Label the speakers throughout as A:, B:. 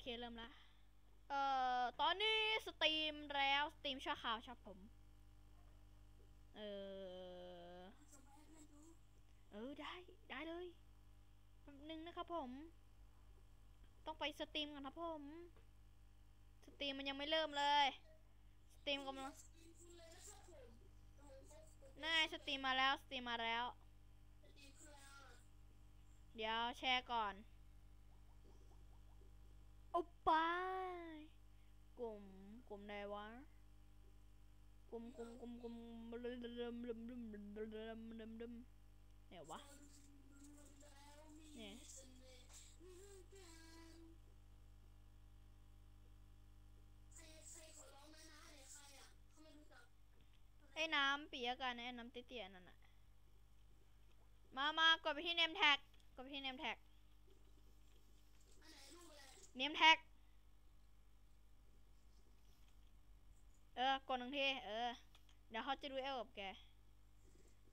A: เคเริ่มละ เอ่อ ตอนนี้สตรีมแล้วสตรีมชั่วคราวครับผม เออ เออได้ได้เลยแป๊บนึงนะครับผม ต้องไปสตรีมกันครับผม สตรีมมันยังไม่เริ่มเลย สตรีมกำลังน่าสตรีมมาแล้วสตรีมมาแล้ว เดี๋ยวแชร์ก่อน โอ้ไปกลุ่มกลุ่มใดวะ กลุ่มกลุ่มกลุ่มกลุ่มลืมลืมลืมลืมลืมลืมลืมลืมลืมเนี่ยวะเนี่ยไอ้น้ำปียกันไอ้น้ำเตี้ยๆนั่นน่ะ มามากดไปที่เนมแท็ก กดไปที่เนมแท็กเนมแท็ก ออกดหนึ่งทีเออ เดี๋ยวเขาจะดูเอลกับแก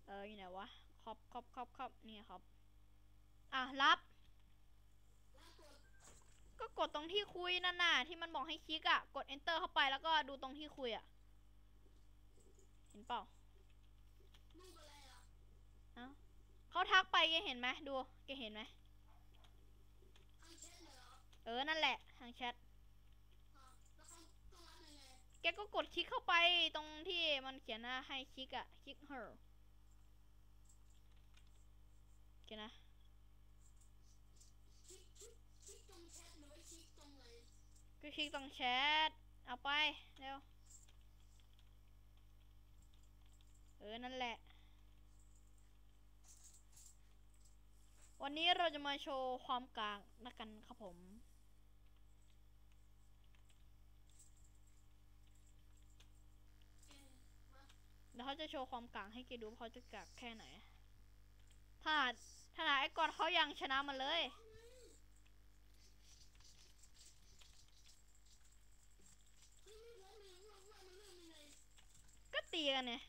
A: เอออยู่ไหนวะครอบครอบครอบครอบนี่ครับ อะรับ ก็กดตรงที่คุยนั่นน่ะที่มันบอกให้คลิกอะ กด enter เข้าไปแล้วก็ดูตรงที่คุยอะ เห็นเปล่าเอ้าเขาทักไปแกเห็นไหมดูแกเห็นไหมเออ นั่นแหละ ทางแชท กก็กดคลิกเข้าไปตรงที่มันเขียนนะให้คลิกอะคลิก her โอเคนะก็คลิกตรงแชท เอาไป เร็ว เออ นั่นแหละ วันนี้เราจะมาโชว์ความกลางนะกันครับผม เดี๋ยวเขาจะโชว์ความกลางให้แกดูว่าเขาจะกากแค่ไหน ถ้าถ้าไหนไอ้กอนเขายังชนะมาเลย ก็ตีกันเนี่ย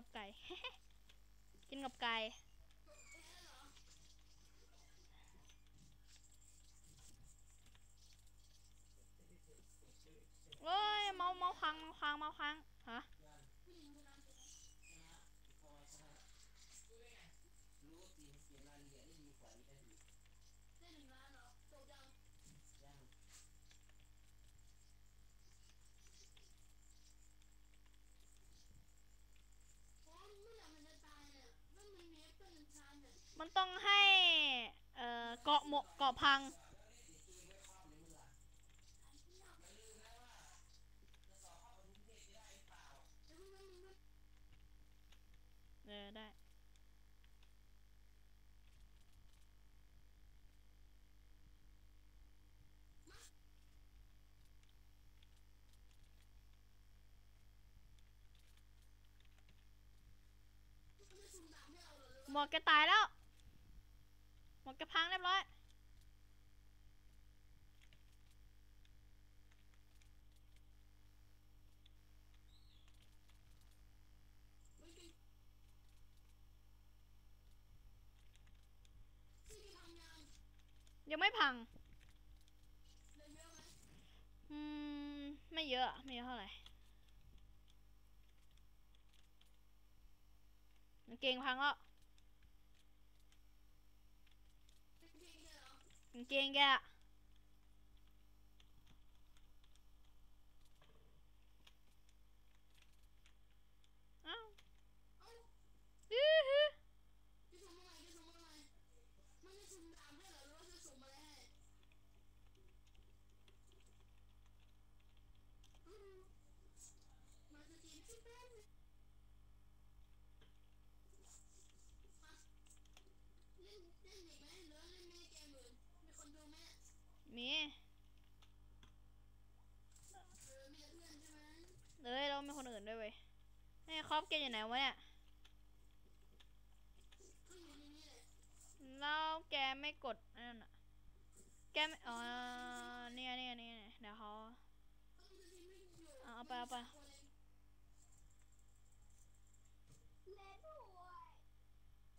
A: กับไก่ กินกับไก่ เอ้ย เมาเมาค้างเมาค้างเมาค้างฮะ มันต้องให้ เอ่อ เกาะหมกเกาะพัง เออ ได้หมวกแกตายแล้ว หมวกแกพังเรียบร้อย ยังไม่พัง อืม ไม่เยอะ ไม่เยอะเท่าไหร่เกงพังแล้วกางเกงแกอะเอ้าอื้อหือ อฟ แกอยู่ไหนวะเนี่ยแล้วแกไม่กดอันนั่นอะแกไม่อ๋อเนี่ยเนี่ยเนี่ยเนี่ยเดี๋ยวเขาเอาเอาไปเอาไป
B: เล่นด้วย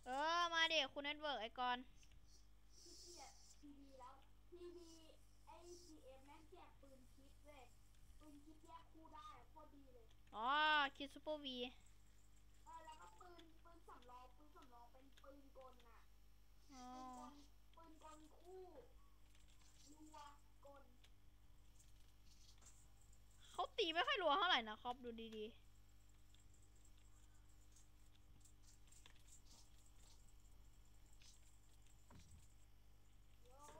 A: เออ มาดิคุณเน็ตเวิร์กไอคอน
B: พี่เกียรทีวีแล้วทีวีไอซีเอ็มแม่งแจกปืนคิดเลยปืนคิดแยกคู่ได้อะโคตรดีเลย
A: อ๋อ คิดซูเปอร์วี
B: เออแล้วก็ปืนปืนสำรองปืนสำรองเป็นปืนกลน่ะ
A: อ๋อ
B: ปืนกลคู่รัวกล
A: เขาตีไม่ค่อยรัวเท่าไหร่นะครอบดูดี
B: ๆล้ว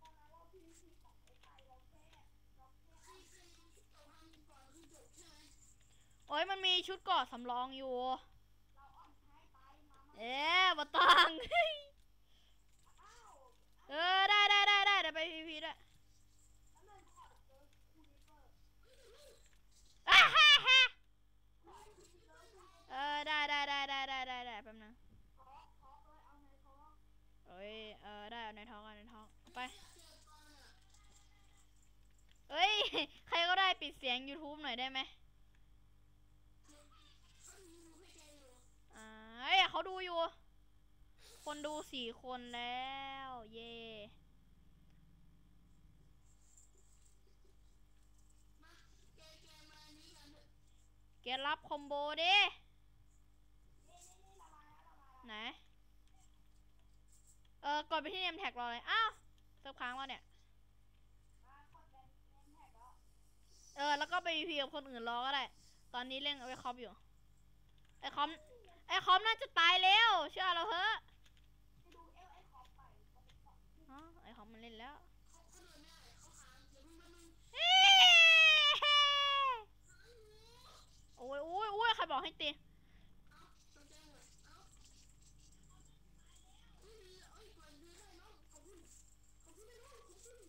B: ตอนนั้นเราพีพีของไอ้ไทยเราแค่เราแค่ให้เป็นตัวทำก่อนที่จบใช่ไหม
A: ๆ โอ้ยมันมีชุดเกราะสำรองอยู่
B: เอ๊ะ
A: มาตังเออได้ได้ได้ได้เดี๋ยวไปพีพีด้วย
B: เออคูริเปอร์
A: อ่าฮ่าฮ่า
B: เอ
A: อได้ได้ได้ได้ได้ได้ได้แป๊บนึง
B: ขอขอเลยเอาในท้อง
A: เอ้ยเออได้เอาในท้องเอาในท้องไปเอ้ย ใครก็ได้ปิดเสียง YouTube หน่อยได้ไหมอ่า เอ้ยเขาดูอยู่ คนดูสี่คนแล้ว เย่เกรับคอมโบดิไหน เออกดไปที่เนมแท็กรอเลย อ้าวเซิร์ฟค้างแล้วเนี่ย
B: เอ
A: อ แล้วก็ไปพีกับคนอื่นรอก็ได้ ตอนนี้เล่นเอาไว้คอมอยู่ ไอคอม ไอคอมน่าจะตายแล้วเชื่อเราเถอะ
B: ไปดูเอลไอคอมไปก็เป็นของที่
A: อ๋อไอคอมมันเล่นแล้ว
B: เขาเขาเดินไม่ได้เขาค้างเดี๋ยวมึงมามึง
A: โอ้ยโอ้ยโอ้ยใครบอกให้ตี
B: ตกใจหมดเอ้าเอ้ยเอ้ยก่อนดูได้น้องขอบคุณขอบคุณได้น้องขอบคุณ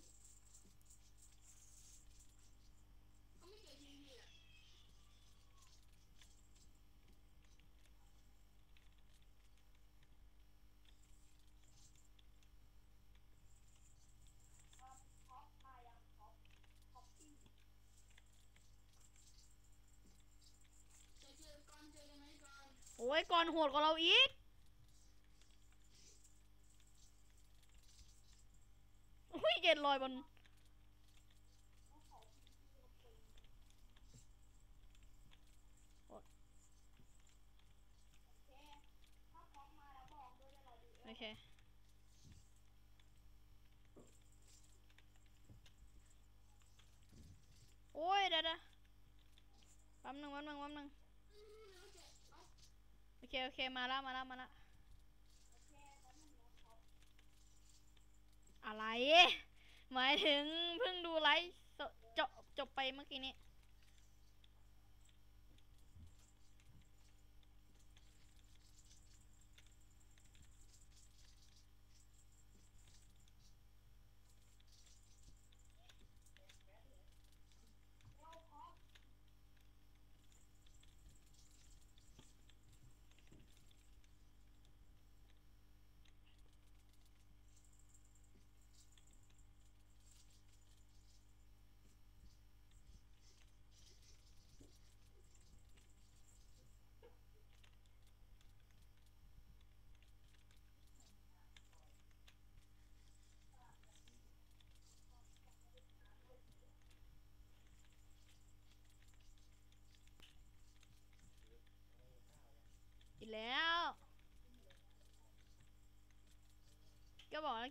B: เขาไม่เก่งจริงๆอะ ท็อปมายังท็อปท็อปปิ้งจะเจอก่อนเจอกันไหมก่อน
A: โอ้ก่อนโหดกว่าเราอีก อุ้ยเกลอยบน
B: ต้อล
A: โอ๊ย
B: โอเคถ้าท็อปมาแล้วบอกด้วยเดี๋ยวเราดู
A: โอเคโอ้ยเดี๋ยวเดี๋ยวแป๊บหนึงแป๊บหนึงแป๊บหนึง โอเค โอเค มาแล้วมาแล้วมาแล้ว
B: อะอะ
A: ไร หมายถึงเพิ่งดูไลฟ์จบจบไปเมื่อกี้นี้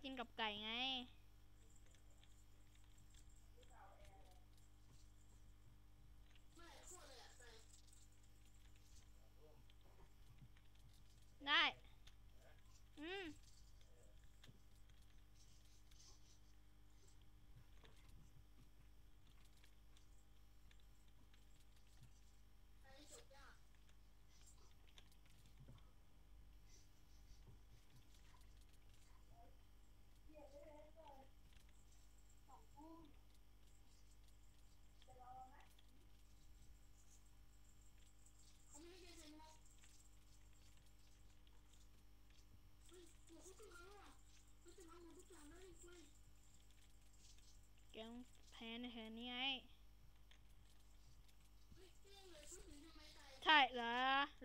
A: กินกับไก่ไง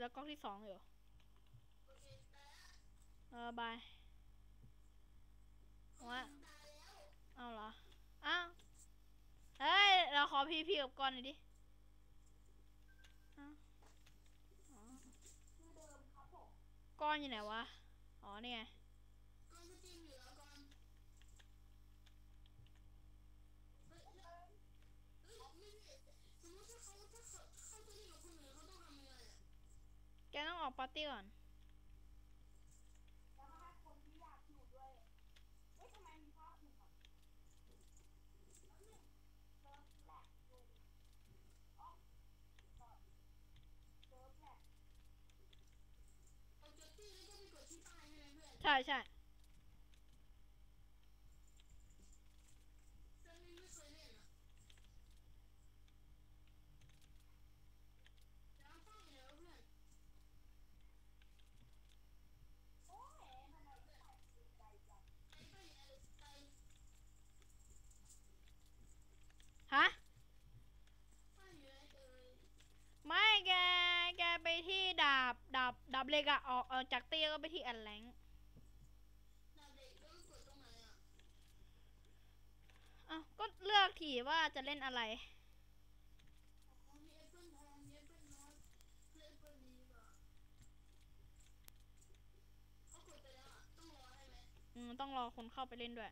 B: แล้วก
A: ล้องที่
C: สองอยู่
A: เอ
C: อบายว่าเอาเหรอ อ้าว เฮ้ย เราขอพีพีกับก่อนหน่อยดิก้อนอยู่ไหนวะ อ๋อ นี่ไง
A: ออกปา
C: ร์ตี้
B: ก่อน
A: ใช่
C: ใช่ บเลกอะออกจากเตี้ยก็ไปที่อันแร
A: งอ้า
C: ก็เลือกที่ว่าจะเล่นอะไร
A: อืมต้องรอ
C: คนเข้าไปเล่นด้วย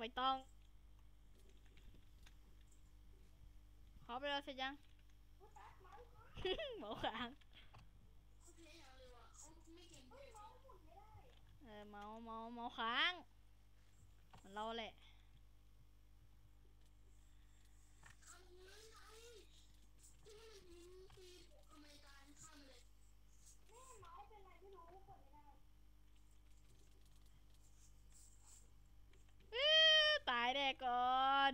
A: ไม่ต้อง ข
C: อไปเลยสิจังหมอ
A: ขางเอ
C: อเมาเมาเมาค้าง มันเราแหละ
A: ตาย
B: แน่ก่
C: อน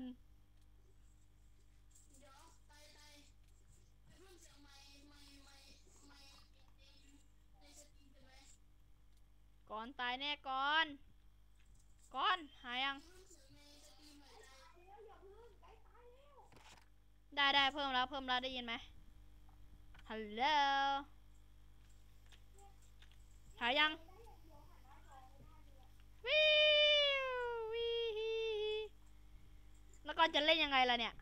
C: ก่อน
A: ตาย
C: แน่ก่อนก่อนหายัง
A: ได้
C: ได้เพิ่มแล้วเพิ่มแล้วได้ยินไหมฮัลโหลหายัง
B: วิ่
C: แล้วก็จะเล่นยังไงล่ะเนี่ย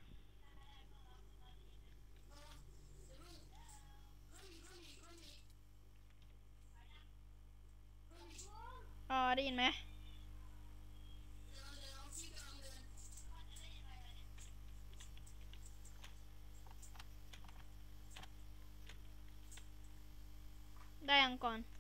A: อ๋อ
C: ได้ยินไหมได้ยังก่อน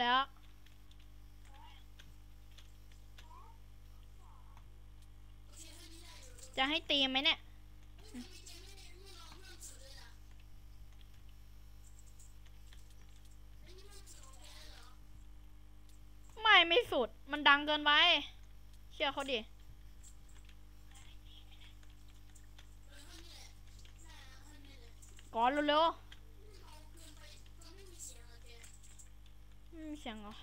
C: แล้ว จะให้ตีไหมเนี่ย
A: ไม่ไม่สุด มันดังเกินไป เชื่อเขาดิก่อนเร็ว เสียงเหรอ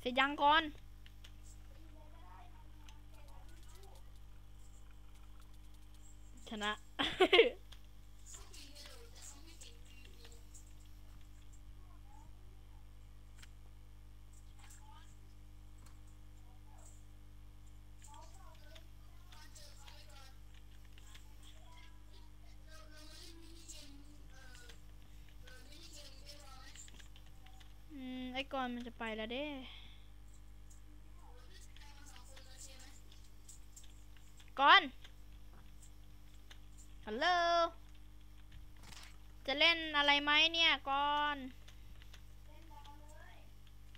A: เสร็จยังก่อนชนะ อืม ไอ้ ก่อนมันจะไปแล้วเด้ก่อนฮัลโหลจะเล่นอะไรไหมเนี่ยก่อน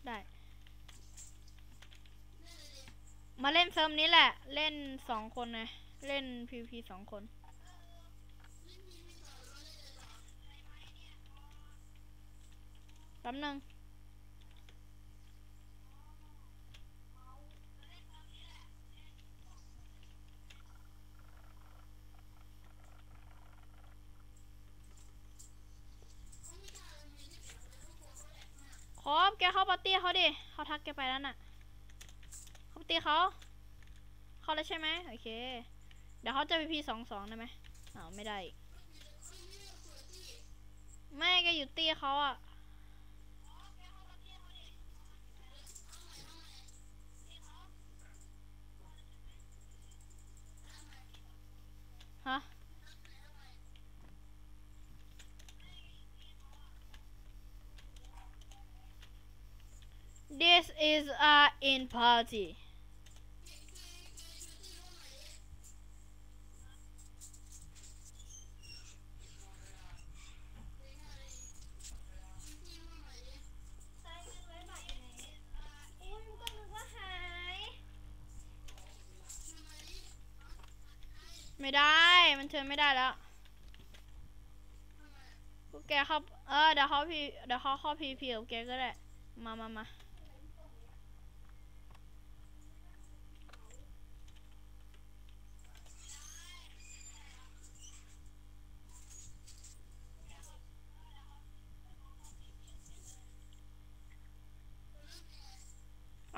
A: ได้ มาเล่นเซิร์ฟนี้แหละ เล่นสองคนไงเล่น PVP สองคน แป๊บนึง ครบแกเข้า ปาร์ตี้เขาดิเขาทักแกไปแล้วน่ะเขาปาร์ตี้เขาเขาแล้วใช่ไหมโอเค เดี๋ยวเขาจะไปพีสองสองได้ไหมอ้าวไม่ได้ ไม่แกอยู่ตี้เขาอะฮะ is a in party ไม่ได้ มันเชิญไม่ได้แล้วพวกแกเข้า เออ เดี๋ยวเขาพีเดี๋ยวเขาเข้าพีพีกับแกก็ได้ มามามา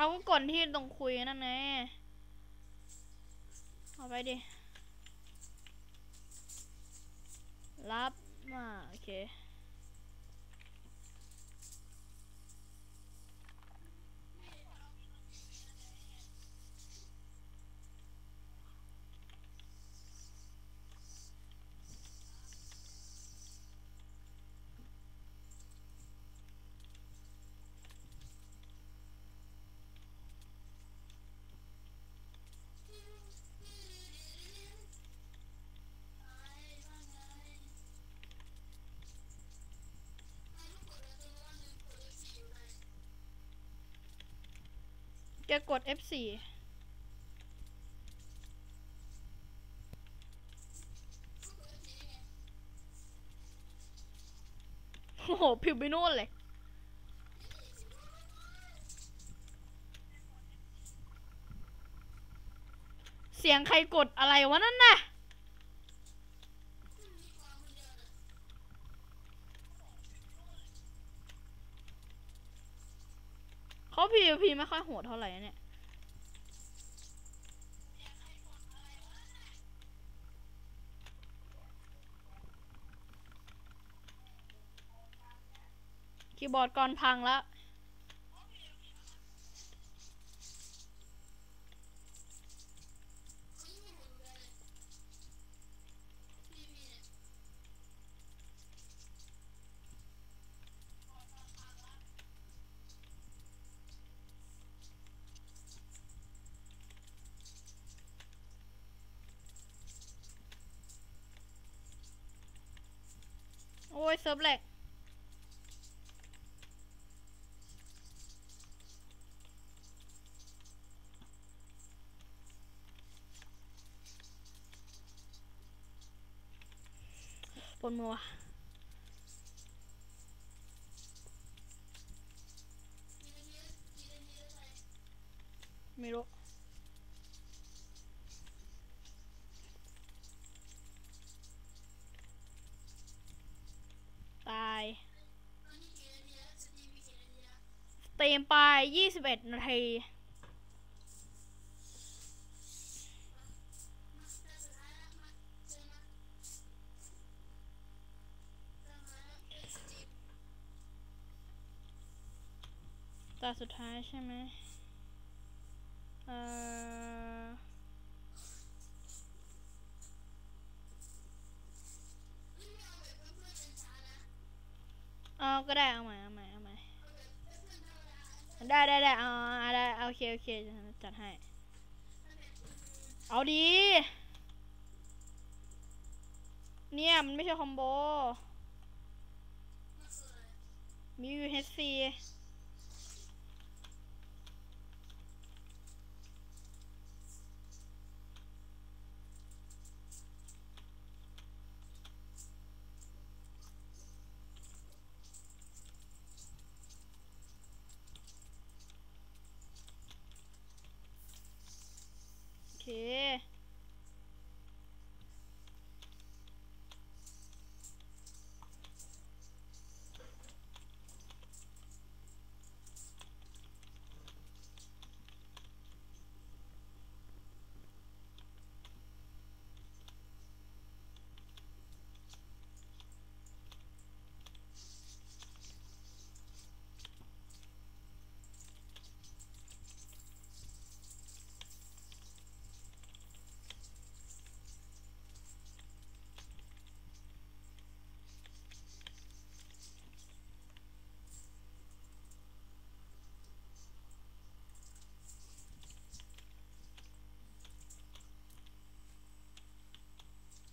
A: เอาก็กดที่ตรงคุยนั่นไงเอาไปดิ รับมาโอเค แกกด F4 โอ้โห ผิวไปนู่นเลย เสียงใครกดอะไรวะนั่นน่ะ เขา PVP ไม่ค่อยโหดเท่าไหร่เนี่ย คีย์บอร์ดก่อนพังแล้ว โอ้ยเซิร์ฟแหลกปนมือวะไม่รู้ ต
C: รีม
A: ไป21นาที
C: มาแต่สุดท้ายแล้วมาเอมาเจอมาแล้วเอ็กซ์ตรี
A: ตาสุดท้ายใช่ไหมเอ่อ
C: เอาก็
A: ได้เอาใหม่เอาใหม่ ได้ได้ได้เอาอาได้โอเคโอเคจัดให้ เอาดี เนี่ย มันไม่ใช่คอมโบ
C: ๆมาสวย
A: มี UHC โอเค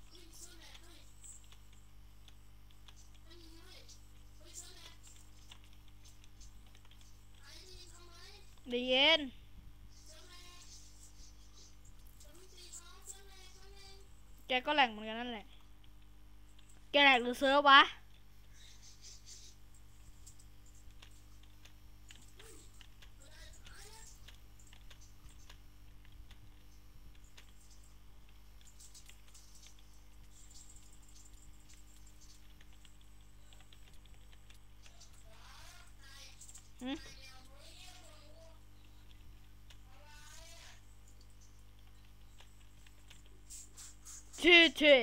C: เฮ้ยโซแลนด์เฮ้ยเฮ้ยเฮ้ยเฮ้ยโซแลนด์ไอ้นี่ทำ
A: เดีย็น
C: แลนด์สองสี่สองโซแลนด์โซแลนด์
A: แกก็แหลกเหมือนกันนั่นแหละ แกแหลกหรือเซิร์ฟวะ หืมชื่อชื่อ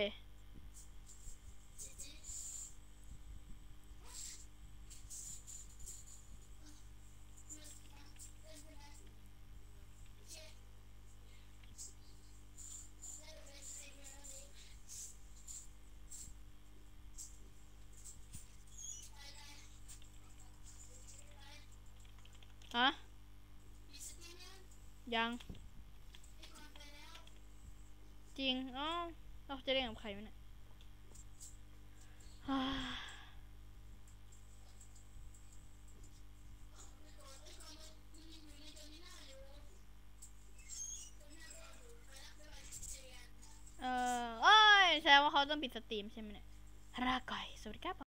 A: ฮะยัง จริงอ้าเราจะเล่นกับใครไหมเนี่ยเออเอ้ยแสดงว่าเขาต้องปิดสตรีมใช่ไหมเนี่ยราก่อยสวัสดีครับ